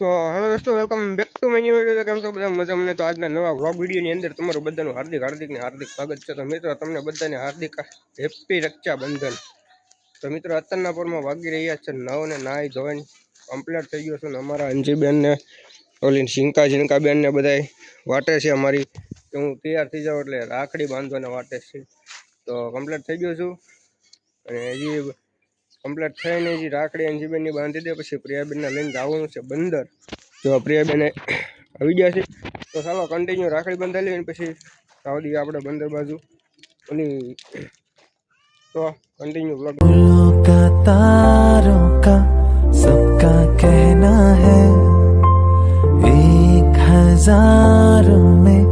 તો હેલો દોસ્તો welcome back to menu video કેમ છો બધા? મજા મને તો આજના નવા વ્લોગ વિડીયોની અંદર તમારું બધાનું હાર્દિક હાર્દિક ને હાર્દિક સ્વાગત છે. તો મિત્રો, તમને બધાને હાર્દિક હેપી રક્ષાબંધન. તો મિત્રો, અત્યારના પરમાં વાગી રહ્યા છે નવ ને નાહી ધોઈને કમ્પ્લીટ થઈ ગયો છું ને અમારા અંજીબેન ને, ઓલી શિંકા ઝીંકા બેન ને બધાય વાટે છે અમારી. કે હું તૈયાર થઈ જાઉં એટલે રાખડી બાંધવાને વાટે છે. તો કમ્પ્લીટ થઈ ગયો છું. અને હજી કમ્પ્લીટ થઈને જે રાખડી અંજીબેનની બાંધી દે, પછી પ્રિયાબેનને લઈને જવાનું છે બંદર. જો પ્રિયાબેને આવી ગયા છે, તો ચાલો કન્ટિન્યુ રાખડી બંધાવી અને પછી સાવધી આપણે બંદર બાજુ. ઓલી તો કન્ટિન્યુ બ્લોગ તારો કા સબકા કહેના હૈ, એક હજાર મેં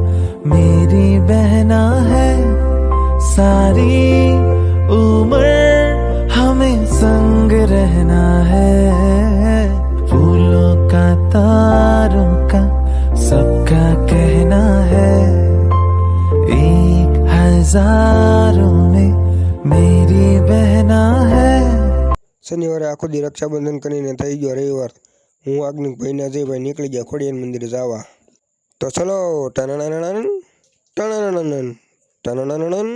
મેરી બહેન શનિવારે આખો દી રક્ષાબંધન કરીને થઈ ગયો રવિવાર. હું આગની ભાઈને અજયભાઈ નીકળી ગયા ખોડિયાર મંદિરે જવા. તો ચલો, ટનનનનન ટનનનનન ટનનનનન.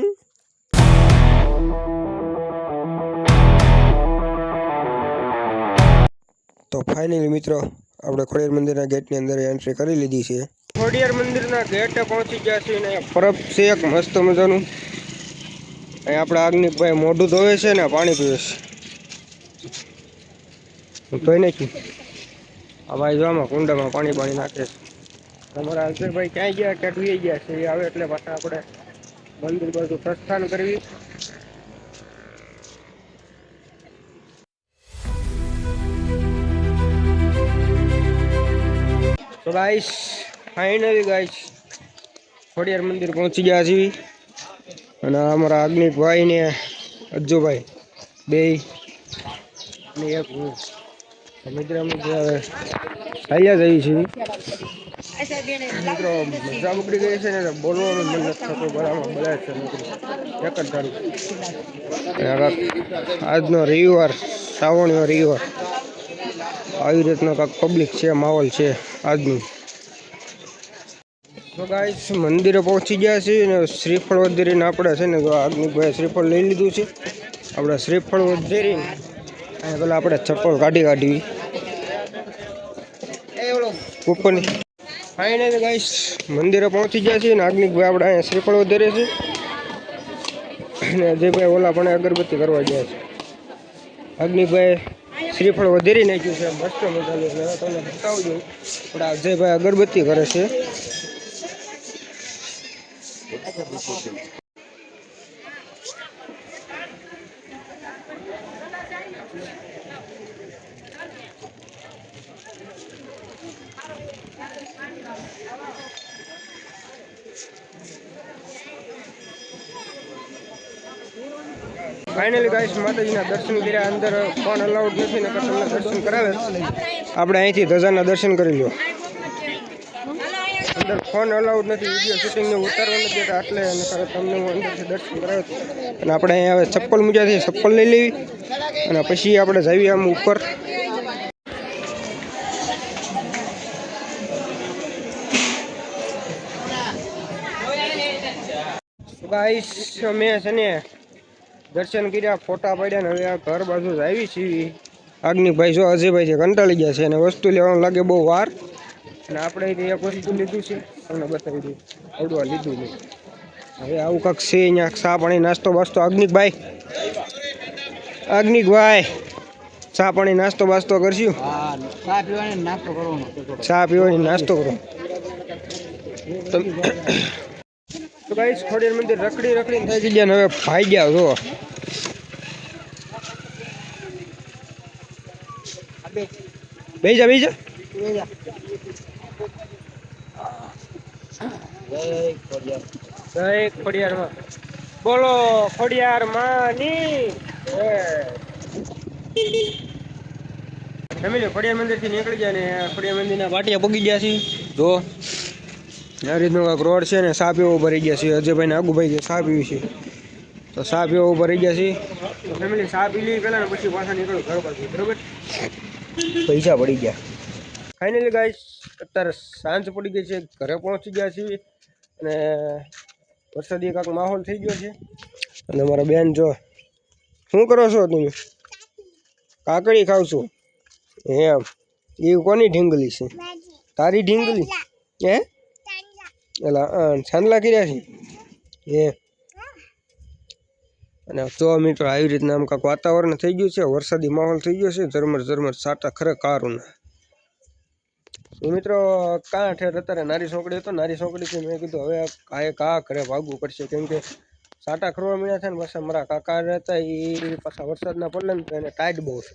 તો ફાઇનલી મિત્રો, આપણે ખોડિયાર મંદિરના ગેટની અંદર એન્ટ્રી કરી લીધી છે. ખોડિયાર મંદિરના ગેટે પહોંચી ગયા છીએ ને છે, એક મસ્ત મજાનું. અહીં આપણે આગનિકભાઈ મોઢું ધોવે છે ને, પાણી પીવે છે. હું ધોઈ નાખ્યું આ ભાઈ જો આમાં કુંડામાં પાણી પાણી નાખે છે. તમારા અજયભાઈ ક્યાંય ગયા ક્યાંક વી ગયા છે? એ આવે એટલે પાછા આપણે મંદિર બાજુ પ્રસ્થાન કરવી. તો ગાઈસ ફાઇનલી ગાઈસ ખોડિયાર મંદિર પહોંચી ગયા છીએ. અને અમારા આગનિક ભાઈ ને અજ્જુભાઈ બે એક હું. મિત્ર, અમે હવે જઈએ છીએ. મિત્રો, મજા ઉકળી ગઈ છે ને બોલવાનું મન થતું, બરાબર બોલાય છે મિત્રો. અને આજનો રવિવાર, શ્રાવણીનો રવિવાર. આવી રીતનો કાંઈક પબ્લિક છે, માહોલ છે, આજનું. તો મંદિરે પહોંચી ગયા છીએ ને, શ્રીફળ વધેરીને આપણે છે ને જો ભાઈ શ્રીફળ લઈ લીધું છે. આપણે શ્રીફળ વધેરીને અને પેલા આપણે ચપ્પલ કાઢી કાઢવી ઉપરની. ફાઇનલી ગાઈસ મંદિરે પહોંચી ગયા છીએ. નાગનિકભાઈ આપણે અહીંયા શ્રીફળ વધેરે છે. અને અજયભાઈ ઓલા પણ અગરબત્તી કરવા ગયા છે. અગ્નિકભાઈ શ્રીફળ વધારી નાખ્યું છે. મસ્ત મજાનું તમને બતાવજો. પણ અજયભાઈ અગરબત્તી કરે છે. ફાઇનલી ગાઈશ માતાજીના દર્શન કર્યા. અંદર પણ અલાઉડ નથી તમને દર્શન કરાવે. આપણે અહીંથી ધજાના દર્શન કરી લો અંદર ફોન અલાઉડ નથી વીડિયો શૂટિંગને ઉતારવા નથી દેતા. એટલે અને તમને હું અંદરથી દર્શન કરાવે અને આપણે અહીંયા હવે ચપ્પલ મૂક્યાથી ચપ્પલ લઈ લેવી. અને પછી આપણે જઈએ આમ ઉપર. ગાઈસ, અમે છે ને દર્શન કર્યા, ફોટા પાડ્યા ને હવે આ ઘર બાજુ જ આવી છીએ. આગની ભાઈ જો અજયભાઈ છે, કંટાળી ગયા છે અને વસ્તુ લેવાનું લાગે બહુ વાર. અને આપણે એક વસ્તુ લીધું છે, તમને બતાવી દઉં. આવડવા લીધું છે. હવે આવું કાંક છે અહીંયા, ચા પાણી, નાસ્તો બાસ્તો. અગ્નિકભાઈ અગ્નિકભાઈ ચા પાણી, નાસ્તો બાસ્તો કરશું? નાસ્તો કરો ચા પીવાની, નાસ્તો કરો તો ગાઈસ ખોડિયાર મંદિર રખડી રખડીને થઈ ગયા ને હવે ભાઈ ગયા જો બેસી જા જય ખોડિયાર માં. બોલો, ખોડિયાર માની. ફેમિલી ખોડિયાર મંદિરથી નીકળી ગયા ને, ખોડિયાર મંદિર ના વાટિયા પગી ગયા છે. જો. આ રીતનો કાંઈક રોડ છે ને સા પીવો ભરી ગયા છે. અજયભાઈને આગુભાઈ કે સા એવી છે. તો સા પીવો ભરી ગયા છે. તો ફેમિલી સા પી લઈ પહેલાં પછી પાછા નીકળો ઘર બાજુ બરોબર? પૈસા પડી ગયા. ફાઇનલી ગાઈસ અત્યારે સાંજ પડી ગઈ છે ઘરે પહોંચી ગયા છીએ. અને વરસાદી કાંક માહોલ થઈ ગયો છે. અને મારા બેન જો શું કરો છો તમે? કાકડી ખાવ છો? એમ. એ કોની ઢીંગલી છે? તારી ઢીંગલી? હે? એલા અ, છાંદલા કર્યા છે? એ અને જો મિત્રો આવી રીતના આમ કાંક વાતાવરણ થઈ ગયું છે વરસાદી માહોલ થઈ ગયો છે ઝરમર ઝરમર સાટા ખરે કારું તો મિત્રો કાં ઠેર અત્યારે નારી સોંકડી હતો નારી સોંકડીથી મેં કીધું હવે કાંઈ કા ઘરે ભાગવું પડશે કેમ કે સાટા ખરવા મળ્યા છે ને પાછા મારા કાકા રહેતા એ પાછા વરસાદના પડે ને તો એને ટાઈટ બહુ છે.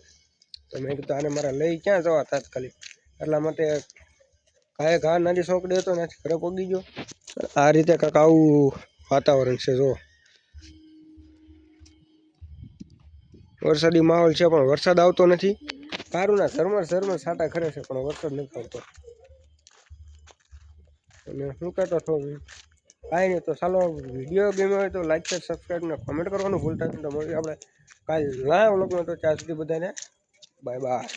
તો મેં કીધું આને મારા લઈ ક્યાં જવા તાત્કાલિક? એટલા માટે કાંઈ ઘા નાની સોંકડી હતો નથી ઘરે પગી ગયો. આ રીતે કાંક આવું વાતાવરણ છે જો વરસાદી માહોલ છે, પણ વરસાદ આવતો નથી. સારું ના ઝરમર ઝરમર છાંટા ખરે છે, પણ વરસાદ નથી આવતો. અને શું કહેતો છો કાંઈ નહીં તો ચાલો, વીડિયો ગમ્યો હોય તો લાઈક શેર સબસ્ક્રાઈબ ને કોમેન્ટ કરવાનું ભૂલતા નહીં. તો મળીએ આપણે કાલ ના લોકો તો ત્યાં સુધી બધાને બાય બાય